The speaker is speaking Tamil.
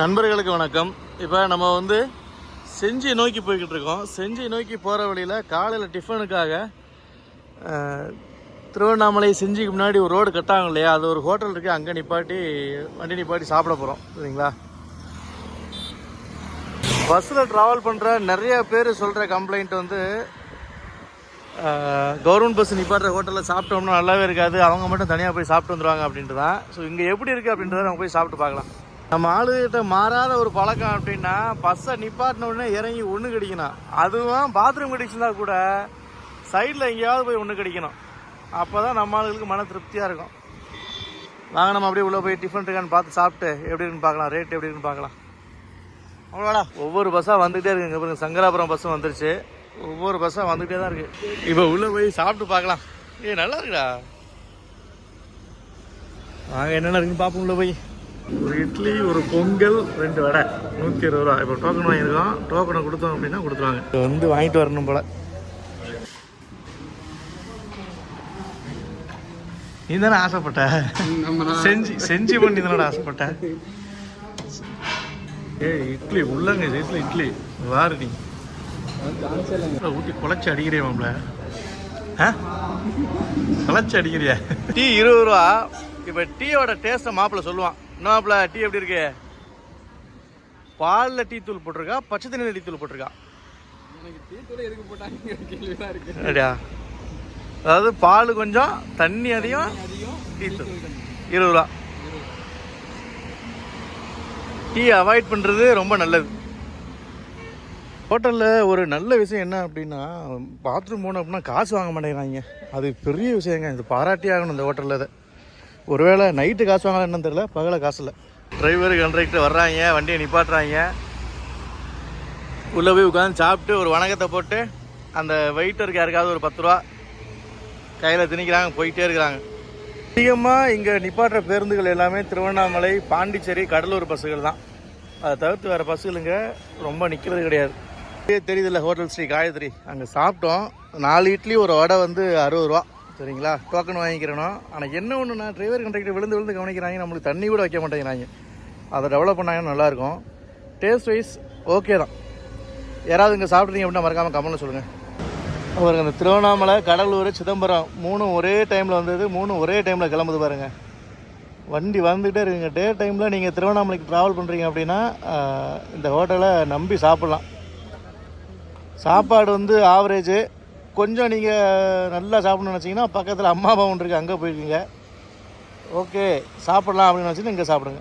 நண்பர்களுக்கு வணக்கம். இப்போ நம்ம வந்து செஞ்சி நோக்கி போய்கிட்டு இருக்கோம். செஞ்சி நோக்கி போகிற வழியில் காலையில் டிஃபனுக்காக திருவண்ணாமலை செஞ்சிக்கு முன்னாடி ஒரு ரோடு கட்டாங்க இல்லையா? அது ஒரு ஹோட்டல் இருக்குது அங்கே நிப்பாட்டி வண்டி நிப்பாட்டி சாப்பிட போகிறோம் சரிங்களா? பஸ்ஸில் ட்ராவல் பண்ணுற நிறைய பேர் சொல்கிற கம்ப்ளைண்ட் வந்து கவர்மெண்ட் பஸ் நிப்பாட்டுற ஹோட்டலில் சாப்பிட்டோம்னா நல்லாவே இருக்காது. அவங்க மட்டும் தனியாக போய் சாப்பிட்டு வந்துருவாங்க அப்படின்ட்டு தான் ஸோ இங்கே எப்படி இருக்குது அப்படின்றத நம்ம போய் சாப்பிட்டு பார்க்கலாம். நம்ம ஆளுகிட்ட மாறாத ஒரு பழக்கம் அப்படின்னா பஸ்ஸை நிப்பாட்டின உடனே இறங்கி ஒன்று கிடைக்கணும். அதுவும் பாத்ரூம் கிடைச்சிருந்தா கூட சைடில் எங்கேயாவது போய் ஒன்று கிடைக்கணும். அப்போ தான் நம்ம ஆளுகளுக்கு மன திருப்தியாக இருக்கும். வாங்க நம்ம அப்படியே உள்ளே போய் டிஃபன் இருக்கான்னு பார்த்து சாப்பிட்டு எப்படி இருக்குன்னு பார்க்கலாம். ரேட் எப்படி இருக்குன்னு பார்க்கலாம். அவ்வளோடா ஒவ்வொரு பஸ்ஸாக வந்துகிட்டே இருக்குங்க பாருங்க சங்கராபுரம் பஸ்ஸும் வந்துருச்சு. ஒவ்வொரு பஸ்ஸாக வந்துகிட்டே தான் இருக்கு. இப்போ உள்ளே போய் சாப்பிட்டு பார்க்கலாம். ஏய் நல்லா இருக்குடா. வாங்க என்னென்ன இருக்குன்னு பார்ப்போம் உள்ள போய். ஒரு இட்லி ஒரு பொங்கல் ரெண்டு வடை. நூற்றி இருபது ரூபா. இப்போ டோக்கன் வாங்கியிருக்கோம் டோக்கனை கொடுத்தோம் அப்படின்னா கொடுத்துருவாங்க. இப்போ வந்து வாங்கிட்டு வரணும் போல. நீ தானே ஆசைப்பட்ட செஞ்சு செஞ்சு பண்ணி தானே ஆசைப்பட்ட. ஏய் இட்லி உள்ளங்க சைஸ்ல இட்லி வாரு நீ ஊட்டி குழச்சி அடிக்கிறியா மாப்ள ஆ? குழச்சி அடிக்கிறியா? டீ இருபது ரூபா. இப்போ டீயோட டேஸ்ட்டை மாப்பிள்ள சொல்லுவான். என்ன மாப்பிள்ள டீ எப்படி இருக்கு? பாலில் டீ தூள் போட்டிருக்கா பச்சை தண்ணியில் டீ தூள் போட்டிருக்கா? அப்படியா? அதாவது பால் கொஞ்சம் தண்ணி அதிகம் டீ தூள். இருபது ரூபா. டீ அவாய்ட் பண்ணுறது ரொம்ப நல்லது. ஹோட்டலில் ஒரு நல்ல விஷயம் என்ன அப்படின்னா பாத்ரூம் போனோம் அப்படின்னா காசு வாங்க மாட்டேங்கிறாங்க. அது பெரிய விஷயங்க இது பாராட்டி ஆகணும் இந்த ஹோட்டலில் இதை. ஒருவேளை நைட்டு காசு வாங்கலாம் என்னன்னு தெரில பகல காசு இல்லை. டிரைவர் கண்ட்ரக்டர் வர்றாங்க வண்டியை நிப்பாட்டுறாங்க. உள்ளே போய் உட்காந்து சாப்பிட்டு ஒரு வணக்கத்தை போட்டு அந்த வெயிட்டருக்கு யாருக்காவது ஒரு பத்து ரூபா கையில் திணிக்கிறாங்க போயிட்டே இருக்கிறாங்க. அதிகமாக இங்கே நிப்பாட்டுற பேருந்துகள் எல்லாமே திருவண்ணாமலை பாண்டிச்சேரி கடலூர் பஸ்ஸுகள் தான். அதை தவிர்த்து வேறு பஸ்ஸுகளுங்க ரொம்ப நிற்கிறது கிடையாது. தெரியுதுல்ல ஹோட்டல் ஸ்ரீ காயத்ரி. அங்கே சாப்பிட்டோம். நாலு இட்லி ஒரு வடை வந்து அறுபது ரூபா. சரிங்களா? டோக்கன் வாங்கிக்கிறணும் ஆனால் என்ன ஒன்றுனா டிரைவர் கண்டக்டர் விழுந்து விழுந்து கவனிக்கிறாங்க. நம்மளுக்கு தண்ணி கூட வைக்க மாட்டேங்கிறாங்க. அதை டெவலப் பண்ணாங்கன்னா நல்லாயிருக்கும். டேஸ்ட் வைஸ் ஓகே தான். யாராவது இங்கே சாப்பிட்றீங்க அப்படின்னா மறக்காமல் கமெண்ட்ல சொல்லுங்கள் அவருக்கு அந்த திருவண்ணாமலை கடலூர் சிதம்பரம் மூணும் ஒரே டைமில் வந்தது மூணும் ஒரே டைமில் கிளம்புது பாருங்கள் வண்டி வந்துகிட்டே இருக்குங்க. டே டைமில் நீங்கள் திருவண்ணாமலைக்கு ட்ராவல் பண்ணுறீங்க அப்படின்னா இந்த ஹோட்டலை நம்பி சாப்பிட்லாம். சாப்பாடு வந்து ஆவரேஜு கொஞ்சம் நீங்கள் நல்லா சாப்பிடணும்னு நினச்சிங்கன்னா பக்கத்தில் அம்மா அப்பா ஒன்று இருக்குது அங்கே போயிருக்கீங்க. ஓகே சாப்பிட்லாம் அப்படின்னு நினச்சிட்டு இங்கே சாப்பிடுங்க.